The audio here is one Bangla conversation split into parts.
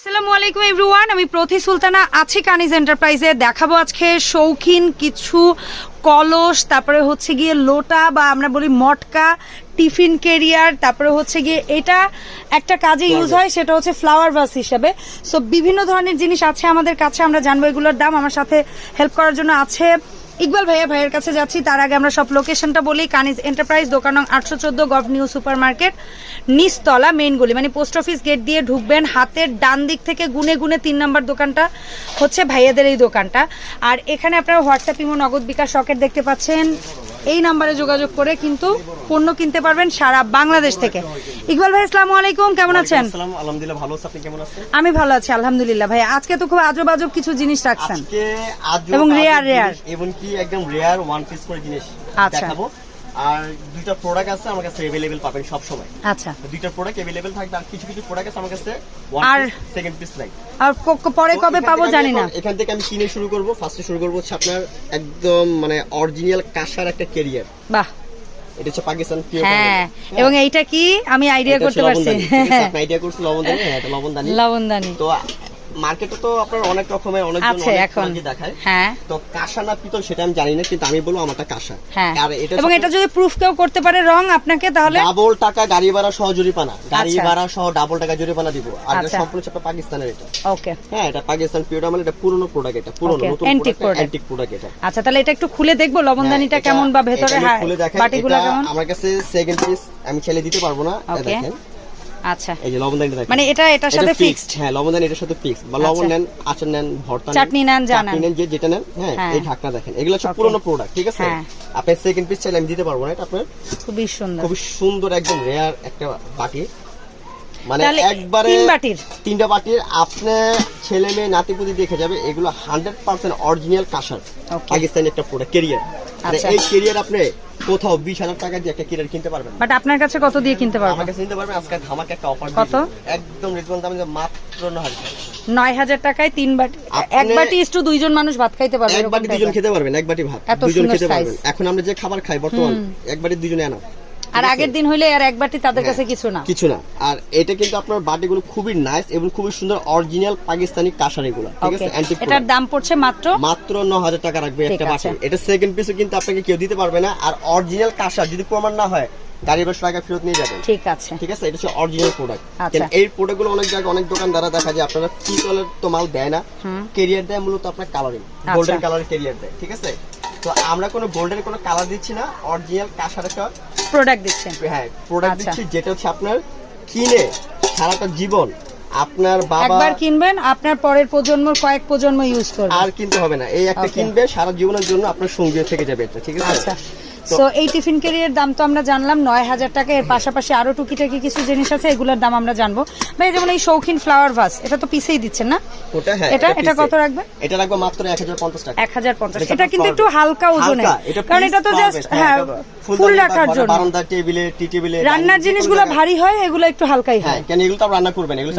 আসসালামু আলাইকুম এভরিওয়ান আমি প্রতি সুলতানা আছি কানিজ এন্টারপ্রাইজে। দেখাবো আজকে শৌখিন কিছু কলস তারপরে হচ্ছে গিয়ে লোটা বা আমরা বলি মটকা টিফিন কেরিয়ার তারপরে হচ্ছে গিয়ে এটা একটা কাজে ইউজ হয় সেটা হচ্ছে ফ্লাওয়ার ভাস হিসেবে। সো বিভিন্ন ধরনের জিনিস আছে আমাদের কাছে আমরা জানব এগুলোর দাম। আমার সাথে হেল্প করার জন্য আছে ইকবাল ভাইয়া ভাইয়ের কাছে যাচ্ছি। তার আগে আমরা সব লোকেশনটা বলি। কানিজ এন্টারপ্রাইজ দোকান নং আটশো চোদ্দ গভ নিউ সুপার মার্কেট নিচতলা মেইন গলি। মানে পোস্ট অফিস গেট দিয়ে ঢুকবেন, হাতের ডান দিক থেকে গুনে গুনে তিন নম্বর দোকানটা হচ্ছে ভাইয়াদের এই দোকানটা। আর এখানে আপনারা হোয়াটসঅ্যাপ ইমো নগদ বিকাশ শকেট দেখতে পাচ্ছেন। এই নাম্বারে যোগাযোগ করে কিন্তু পণ্য কিনতে পারবেন সারা বাংলাদেশ থেকে। ইকবাল ভাই আসসালামু আলাইকুম কেমন আছেন? আলহামদুলিল্লাহ ভালো আপনি কেমন আছেন? আমি ভালো আছি আলহামদুলিল্লাহ ভাই। আজকে তো খুব আজব আজব কিছু জিনিস রাখছেন। এবং রেয়ার রেয়ার এবং কি একদম রেয়ার ওয়ান পিস করে জিনিস আচ্ছা। দেখাবো। আর দুইটা প্রোডাক্ট আছে আমার কাছে अवेलेबल পাবেন সব সময় আচ্ছা দুইটা প্রোডাক্ট अवेलेबल থাকবে আর কিছু কিছু প্রোডাক্ট আছে আমার কাছে ওয়ান আর পিস সেকেন্ড পিস নাই আর ক- ক- পরে তো কবে এখান পাবো থেকে আমি জানি না এখন- এখান থেকে আমি কিনে শুরু করব ফার্স্টে শুরু করব হচ্ছে আপনার একদম মানে অরিজিনাল কাঁসার একটা ক্যারিয়ার বাহ এটা হচ্ছে পাকিস্তান পিওর হ্যাঁ এবং এইটা কি আমি আইডিয়া করতে পারছি আপনি আইডিয়া করছেন লবণদানি হ্যাঁ এটা লবণদানি লবণদানি তো মার্কেটে তো আপনার অনেক রকমের অনেক আছে এখন। দেখায়। হ্যাঁ। তো কাঁসা না পিতল সেটা আমি জানি না কিন্তু আমি বলব আমারটা কাঁসা। হ্যাঁ। আর এটা এবং এটা যদি প্রুফ কেউ করতে পারে রং আপনাকে তাহলে ডাবল টাকা গাড়ি ভাড়া সহ জরিপানা গাড়ি আচ্ছা। ভাড়া সহ ডাবল টাকা জরিপানা দিব। আর এটা আচ্ছা। সম্পূর্ণ হচ্ছে আপনার পাকিস্তানের এটা। ওকে হ্যাঁ এটা পাকিস্তান পিওর মানে এটা পুরনো প্রোডাক্ট এটা পুরনো নতুন antique product। অ্যান্টিক প্রোডাক্ট এটা। আচ্ছা তাহলে এটা একটু খুলে দেখব লবণদানিটা হ্যাঁ, কেমন বা ভেতরে হ্যাঁ বাটিগুলো কেমন? আমার কাছে সেকেন্ড পিস আমি ছেলে দিতে পারব না দেখেন। আচ্ছা এই যে লবণদানি দেখেন মানে এটা এটার সাথে ফিক্সড হ্যাঁ লবণদানি এটার সাথে ফিক্সড বা লবণ আচ্ছা। নেন আচার নেন ভর্তা চাটনি নেন, চাটনি নেন। যে যেটা নেন হ্যাঁ হ্যাঁ। এই ঢাকনা দেখেন এগুলো Okay। পুরনো প্রোডাক্ট ঠিক আছে হ্যাঁ। আপনি সেকেন্ড পিস চাইলে আমি দিতে পারব না এটা আপনার খুবই সুন্দর খুবই সুন্দর একদম রেয়ার একটা বাটি মানে একবারে তিন বাটির তিনটা বাটির আপনি ছেলে মেয়ে নাতিপুতি দেখে যাবে এগুলো হান্ড্রেড পার্সেন্ট অরিজিনাল কাঁসার Okay. পাকিস্তানি একটা প্রোডাক্ট কেরিয়ার। এই কেরিয়ার আপনি কোথাও বিশ হাজার টাকা দিয়ে একটা কেরিয়ার কিনতে পারবেন বাট আপনার কাছে কত দিয়ে কিনতে পারব আমার কাছে নিতে পারবেন আজকে ধামাকে একটা অফার কত? একদম রিজনেবল দামে মাত্র ন হাজার নয় হাজার টাকায় তিন বাটি এক বাটি ইস্টু দুইজন মানুষ ভাত খাইতে পারবে এক বাটি খেতে পারবেন এক বাটি ভাত। খেতে পারবেন। এখন আমরা যে খাবার খাই বর্তমান এক বাটি দুজনে আনা। আর আগের দিন হইলে আর এক বাটি তাদের কাছে হ্যাঁ। কিছু না। কিছু না। আর এটা কিন্তু আপনার বাটিগুলো খুবই নাইস এবং খুবই সুন্দর অরিজিনাল পাকিস্তানি কাঁসার এগুলো ঠিক আছে? অ্যান্টিক এটার দাম পড়ছে মাত্র? মাত্র ন হাজার টাকা রাখবে একটা বাটি এটা সেকেন্ড পিসও কিন্তু আপনাকে কেউ দিতে পারবে না। আর অরিজিনাল কাঁসার যদি প্রমাণ না হয় গাড়ি বেশ টাকা ফেরত নিয়ে যাবেন। ঠিক আছে। ঠিক আছে? এটা হচ্ছে অরিজিনাল প্রোডাক্ট। এই প্রোডাক্টগুলো অনেক জায়গায় অনেক দোকান দ্বারা দেখা যায় আপনারা পিতলের তো মাল দেয় না। কেরিয়ার দেয় মূলত আপনার কালারিং আচ্ছা। গোল্ডেন কালার কেরিয়ার দেয় ঠিক আছে? তো আমরা কোনো গোল্ডেন কোনো কালার দিচ্ছি না। অরিজিনাল কাঁসার একটা প্রোডাক্ট দিচ্ছেন হ্যাঁ প্রোডাক্ট আচ্ছা। দিচ্ছি যেটা হচ্ছে আপনার কিনে সারাটা জীবন আপনার বাবা একবার কিনবেন আপনার পরের প্রজন্ম কয়েক প্রজন্ম ইউজ করবে আর কিনতে হবে না। এই একটা কিনবে সারা জীবনের জন্য আপনার সঙ্গে থেকে যাবে এটা ঠিক আছে? আচ্ছা। তো- এই টিফিন ক্যারিয়ার দাম তো আমরা জানলাম নয় হাজার টাকা। এর পাশাপাশি আরও টুকিটাকি কিছু জিনিস আছে এগুলোর দাম আমরা জানব। ভাই যেমন এই শৌখিন ফ্লাওয়ার ভাস এটা তো পিসেই দিচ্ছেন না? ওটা হ্যাঁ এটা এটা কত। রাখবে? এটা রাখব মাত্র এক হাজার পঞ্চাশ টাকা। এক হাজার পঞ্চাশ। এটা এটা কিন্তু একটু হালকা ওজনে কারণ এটা তো জাস্ট হ্যাঁ ফুল ফুলদানি বা রাখার জন্য। বারান্দা টেবিলে টি টেবিলে রান্নার জিনিসগুলো ভারী হয় এগুলো একটু হালকাই হ্যাঁ। হয় কেন এগুলো তো রান্না করবেন এগুলো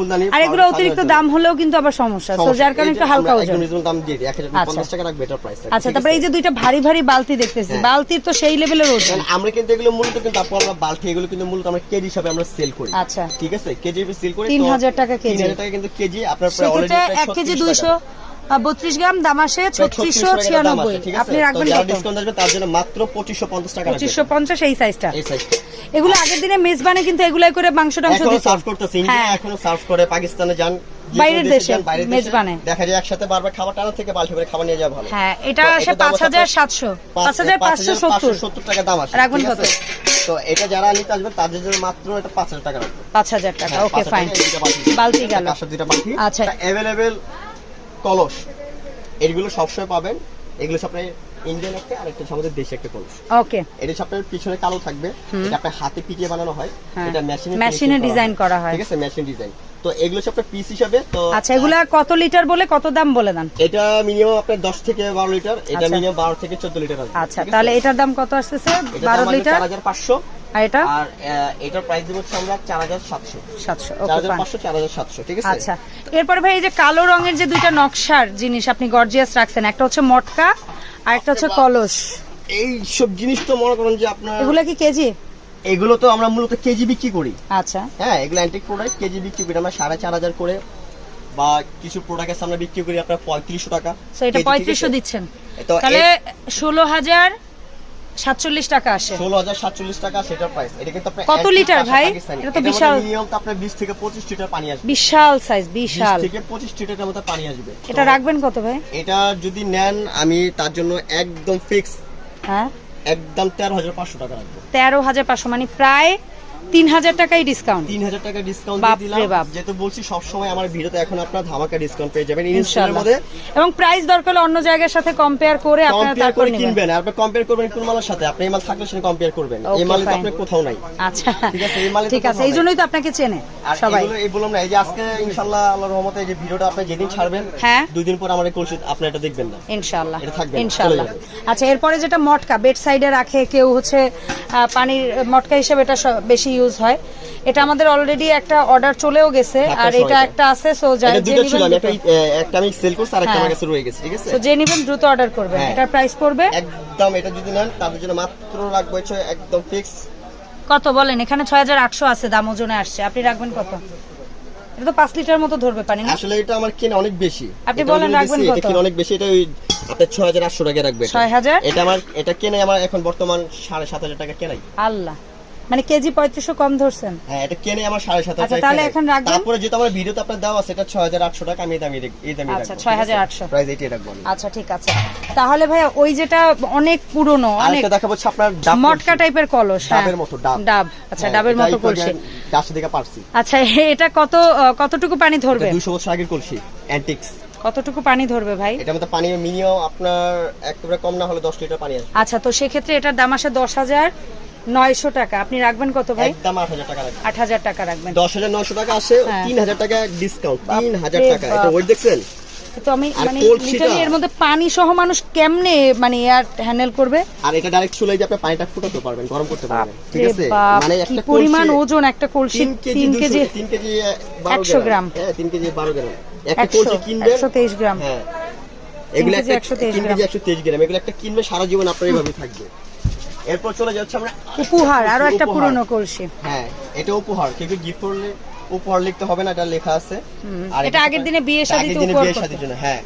ফুলদানি আর এগুলো অতিরিক্ত দাম হলেও কিন্তু আবার সমস্যা। তো যার কারণে একটু হালকা ওজন। দাম দিয়ে দিই। এক হাজার আচ্ছা। পঞ্চাশ টাকা রাখবে এটার প্রাইস আচ্ছা তারপরে এই যে দুইটা ভারী ভারী বালতি দেখতেছি হ্যাঁ। বালতির তো সেই লেভেলের ওজন। আমরা কিন্তু এগুলো মূলত কিন্তু আপু আমরা বালতি এগুলো কিন্তু মূলত আমরা কেজি হিসাবে আমরা সেল করি। আচ্ছা। ঠিক আছে? কেজি হিসেবে সেল করি তিন তো হাজার টাকা কেজি। তিন হাজার টাকা কিন্তু কেজি আপনার প্রায় অলরেডি সেক্ষেত্রে প্রায় এক কেজি 36 দুইশো টাকা। বত্রিশ গ্রাম দাম আসে ছত্রিশশো 36 টাকা দাম ছিয়ানব্বই। আছে, ঠিক আপনি রাখবেন যারা ডিসকাউন্ট আসবে তার জন্য মাত্র পঁচিশশো পঞ্চাশ টাকা। পঁচিশশো পঞ্চাশ এই সাইজটা এগুলো আগের দিনে মেজবানে কিন্তু এগুলাই করে মাংস টাংস সার্ভ করতেছে হ্যাঁ। এখনও সার্ভ করে পাকিস্তানে যান বাইরের দেশে, মেজবানে। দেখা যায় একসাথে বারবার খাবার টানা থেকে বাল্টি করে খাবার নিয়ে যাওয়া ভালো। হ্যাঁ এটা আসে এটার দাম পাঁচ হচ্ছে হাজার আপনার সাতশো। পাঁচ- পাঁচ হাজার পাঁচশো সত্তর। সত্তর টাকা দাম আছে রাখবেন কত? তো এটা যারা নিতে আসবে তাদের জন্য মাত্র এটা পাঁচ হাজার টাকা রাখবে পাঁচ হাজার টাকা হ্যাঁ, ওকে ফাইন এই দুইটা বালতি। বালতি গেল। দুইটা বালতি। আচ্ছা। অ্যাভেলেবেল কলস। এগুলো সবসময় পাবেন। এগুলো আপনার ইন্ডিয়ান একটা আর একটা আমাদের দেশে একটা কলস। ওকে। এটা আপনার পিছনে কালো থাকবে। এটা আপনার হাতে পিটিয়ে বানানো হয়। হ্যাঁ। এটা মেশিনে মেশিনে ডিজাইন করা হয়। ঠিক আছে? মেশিন ডিজাইন তো এগুলো আপনার পিস হিসাবে তো আচ্ছা এগুলা কত লিটার বলে কত দাম বলে দেন? এটা মিনিমাম আপনার দশ থেকে বারো লিটার এটা আচ্ছা। মিনিমাম বারো থেকে চোদ্দ লিটার আচ্ছা তাহলে এটার দাম কত আসতেছে? বারো লিটার চার হাজার পাঁচশো। আর এটা? আর এটার প্রাইস দিব হচ্ছে আমরা চার হাজার সাতশো। সাতশো চার ওকে হাজার ফাইন পাঁচশো চার হাজার সাতশো ঠিক আছে? আচ্ছা এরপরে ভাই এই যে কালো রঙের যে দুইটা নকশার জিনিস আপনি গর্জিয়াস রাখছেন একটা হচ্ছে মটকা আর একটা হচ্ছে কলস। এই সব জিনিস তো মনে করেন যে আপনার এগুলা কি কেজি? এগুলো তো আমরা মূলত কেজি বিক্রি করি। আচ্ছা। হ্যাঁ এগুলো অ্যান্টিক প্রোডাক্ট কেজি বিক্রি করি। আমরা সাড়ে চার হাজার করে বা কিছু প্রোডাক্ট আছে আমরা বিক্রি করি আপনার পঁয়ত্রিশশো টাকা এটা পঁয়ত্রিশশো দিচ্ছেন। তাহলে ষোলো হাজার সাতচল্লিশ টাকা আসে। ষোলো হাজার সাতচল্লিশ টাকা সেটার প্রাইস এটা কিন্তু কত লিটার ভাই? এটা তো বিশাল। minimum তো আপনার বিশ থেকে পঁচিশ লিটার পানি আসবে। বিশাল সাইজ বিশাল। থেকে পঁচিশ লিটারের মতো পানি আসবে। এটা রাখবেন কত ভাই? এটা যদি নেন আমি তার জন্য একদম ফিক্স হ্যাঁ। একদম তেরো হাজার পাঁচশো টাকা রাখব। তেরো হাজার পাঁচশো মানে প্রায় তিন হাজার টাকাই ডিসকাউন্ট তিন হাজার টাকা ডিসকাউন্ট দিয়ে দিলাম। যেহেতু বলছি সবসময় আমার ভিডিওতে এখন আপনার ধামাকা ডিসকাউন্ট পেয়ে যাবেন। ইনস্টলের মধ্যে এবং প্রাইস দরকার হলে অন্য জায়গার সাথে কম্পেয়ার করে আপনারা তারপর কিনবেন। আপনি কম্পেয়ার করবেন কোন মালের সাথে? আপনি এই মাল থাকলে সেটা কম্পেয়ার করবেন। এই মালে তো. আপনার কোথাও নাই। আচ্ছা। ঠিক আছে, এই মালে ঠিক আছে এই জন্যই তো আপনাকে চেনে সবাই। এগুলো এই বললাম না এই যে আজকে ইনশাআল্লাহ আল্লাহর রহমতে এই যে ভিডিওটা আপনি যেদিন ছাড়বেন হ্যাঁ। দুই দিন পর আমার কলসি আপনি এটা দেখবেন না। ইনশাআল্লাহ এটা থাকবে ইনশাআল্লাহ আচ্ছা এরপরে যেটা মটকা বেড সাইডে রাখে কেউ হচ্ছে পানির মটকা হিসেবে এটা সব- বেশি ইউজ হয়। এটা আমাদের অলরেডি একটা অর্ডার চলেও গেছে আর এটা একটা আছে সো যাই যে নিবেন একটা আমি সেল করছি আর একটা হ্যাঁ। আমার কাছে রয়ে গেছে ঠিক আছে? তো যে নিবেন দ্রুত অর্ডার করবেন। হ্যাঁ। এটার প্রাইস পড়বে? একদম এটা যদি নেন তাদের জন্য মাত্র রাখব হচ্ছে একদম ফিক্স কত বলেন? এখানে ছয় হাজার আটশো আছে দাম ওজনে আসছে। আপনি রাখবেন কত? এটা তো পাঁচ লিটার মতো ধরবে পানি না? আসলে এটা আমার কেনা অনেক বেশি। আপনি বলেন রাখবেন দিছি, এটা কত? কেনা অনেক বেশি এটা ওই হাজার আটশো টাকা রাখবে এটা। ছয় হাজার? এটা আমার এটা কেনে আমার এখন বর্তমান সাড়ে সাত হাজার টাকা কেনাই। আল্লাহ। মানে কেজি পঁয়ত্রিশশো কম ধরছেন। হ্যাঁ এটা কেনে আমার সাড়ে সাত আচ্ছা, হাজার তাহলে এখন রাখবেন? তারপরে আমার ভিডিওতে আপনার দেওয়া আছে এটা ছয় হাজার আটশো টাকা আমি এই দামি এই দামি আচ্ছা, 6,800 প্রাইস রাখব আচ্ছা ঠিক আছে। তাহলে ভাইয়া ওই যেটা অনেক পুরনো অনেক আরেকটা দেখা হচ্ছে আপনার ডাব মটকা টাইপের কলস হ্যাঁ। ডাবের মতো ডাব। ডাব আচ্ছা হ্যাঁ, ডাবের মতো কলসি। দিকে পারছি। আচ্ছা এটা কত কতটুকু পানি ধরবে? দুশো বছর আগের কলসি অ্যান্টিক্স কতটুকু পানি ধরবে ভাই? এটার মধ্যে পানি মিনিমাম আপনার একেবারে কম না হলে দশ লিটার পানি আসবে। আচ্ছা তো সেক্ষেত্রে এটার দাম আসে দশ হাজার নয়শো টাকা। আপনি রাখবেন কত ভাই? একদম আট হাজার টাকা লাগবে আট হাজার টাকা রাখবেন। দশ হাজার নশো টাকা আসে হ্যাঁ। তিন হাজার টাকা ডিসকাউন্ট বাপ তিন হাজার রে টাকা। এটা ওয়েট দেখছেন? তো আমি মানে? লিটারালি এর মধ্যে পানি সহ মানুষ কেমনে মানে ইয়ার হ্যান্ডেল করবে? আর এটা ডাইরেক্ট যে আপনি পানিটা ফুটাতে পারবেন গরম করতে পারবেন ঠিক আছে? মানে একটা পরিমাণ ওজন একটা কলসি তিন কেজি তিন দুশো- কেজি তিন কেজি 100 গ্রাম। হ্যাঁ তিন কেজি বারো গ্রাম। একটা একশো কলসি কিনবেন একশো তেইশ গ্রাম। হ্যাঁ। এগুলো কেজি একটা 123 গ্রাম। কেজি একশো তেইশ গ্রাম। এগুলো একটা কিনবে সারা জীবন আপনার এইভাবে থাকবে। এরপর চলে যাচ্ছে আমরা উপহার আরও একটা পুরনো কলসি। হ্যাঁ এটা উপহার। কেউ গিফট করলে উপহার লিখতে হবে না? এটা লেখা আছে। আর এটা আগের দিনে বিয়ে শাদিতে উপহার বিয়ে শাদির জন্য হ্যাঁ।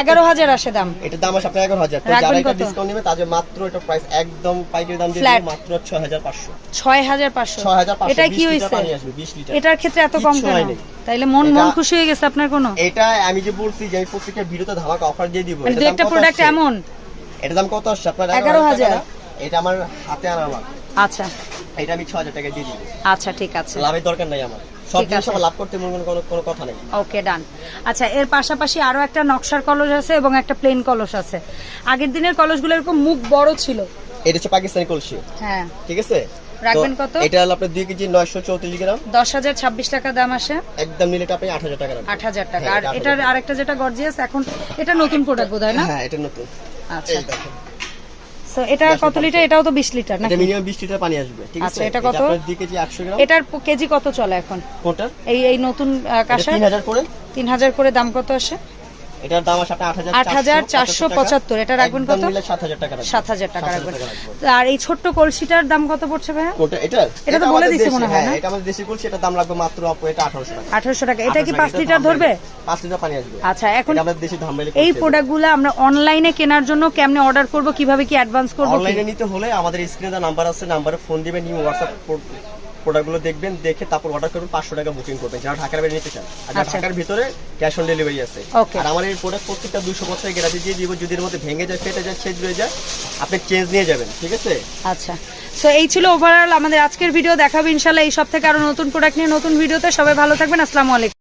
এগারো হাজার আসে দাম। এটা দাম আছে আপনার এগারো হাজার। যারা এটা ডিসকাউন্ট নেবে তাদের মাত্র এটা প্রাইস একদম পাইকারি দাম দিয়ে মাত্র ছয় হাজার পাঁচশো। ছয় হাজার পাঁচশো। ছয় হাজার পাঁচশো এটা কি হয়েছে? পানি আসবে বিশ লিটার। এটার ক্ষেত্রে এত কম কেন? তাইলে মন মন খুশি হয়ে গেছে আপনার কোনো? এটা আমি যে বলছি যে আমি প্রত্যেকটা ভিডিওতে ধামাকা অফার দিয়ে দিব একটা প্রোডাক্ট? এমন। এটা দাম কত আসছে? আপনার এগারো হাজার। এটা আমার হাতে আনার মাল। আচ্ছা। এটা আমি ছ হাজার টাকা দিয়ে দিব। আচ্ছা ঠিক আছে। লাভের দরকার নাই আমার। সব জিনিস আমার লাভ করতে মনে কোনো কোনো কথা নেই। ওকে ডান। আচ্ছা এর পাশাপাশি আরও একটা নকশার কলস আছে এবং একটা প্লেন কলস আছে। আগের দিনের কলসগুলো এরকম মুখ বড় ছিল। এটা হচ্ছে পাকিস্তানি কলসি। হ্যাঁ। ঠিক আছে? রাখবেন কত? এটা হলো আপনার দুই কেজি নয়শো চৌত্রিশ গ্রাম। দশ হাজার ছাব্বিশ টাকা দাম আসে। একদম নিলে আপনি টাকা রাখবেন আট হাজার টাকা। হ্যাঁ, আর এটার আরেকটা যেটা গর্জিয়াস এখন এটা নতুন প্রোডাক্ট না? হ্যাঁ এটা নতুন। আচ্ছা। এটা কত লিটার? এটাও তো বিশ লিটার এটা মিনিমাম বিশ লিটার পানি আসবে ঠিক আছে? আচ্ছা, এটা কত? আপনার কেজি একশো গ্রাম। এটার কেজি কত চলে এখন? এই এই নতুন তিন হাজার করে। তিন হাজার করে দাম কত আসে? এটার দাম আছে আপনার এটা রাখবেন কত? টাকা রাখবেন। টাকা আর এই ছোট্ট কলসিটার দাম কত পড়ছে কোনটা? এটার এটা তো বলে মনে হয়, না? এটা আমাদের দেশি কলসি এটা দাম লাগবে মাত্র আপু এটা আঠারোশো টাকা। এটা কি 1800 পাঁচ লিটার ধরবে? ধামরাইলে- লিটার পানি আসবে। আচ্ছা এখন আমাদের দেশি ধামরাইলে এই প্রোডাক্টগুলো আমরা অনলাইনে কেনার জন্য কেমনে অর্ডার করব কীভাবে কি অ্যাডভান্স করব অনলাইনে নিতে হলে আমাদের স্ক্রিনে দেওয়া নাম্বার আছে নাম্বারে ফোন দিবেন নিউ হোয়াটসঅ্যাপ প্রোডাক্টগুলো দেখবেন দেখে তারপর অর্ডার করবেন পাঁচশো টাকা বুকিং করবেন। যারা ঢাকার বাইরে নিতে চান আর আচ্ছা। ঢাকার ভিতরে ক্যাশ অন ডেলিভারি আছে। আর আমার এই প্রোডাক্ট প্রত্যেকটা দুশো বছরের গ্যারান্টি দিয়ে দিব যদি এর মধ্যে ভেঙে যায় ফেটে যায় ছেদ হয়ে যায় আপনি চেঞ্জ নিয়ে যাবেন ঠিক আছে? আচ্ছা। সো এই ছিল ওভারঅল আমাদের আজকের ভিডিও দেখাবো ইনশাল্লাহ এই সব থেকে আরও নতুন প্রোডাক্ট নিয়ে নতুন ভিডিওতে সবাই ভালো থাকবেন আসসালামু আলাইকুম।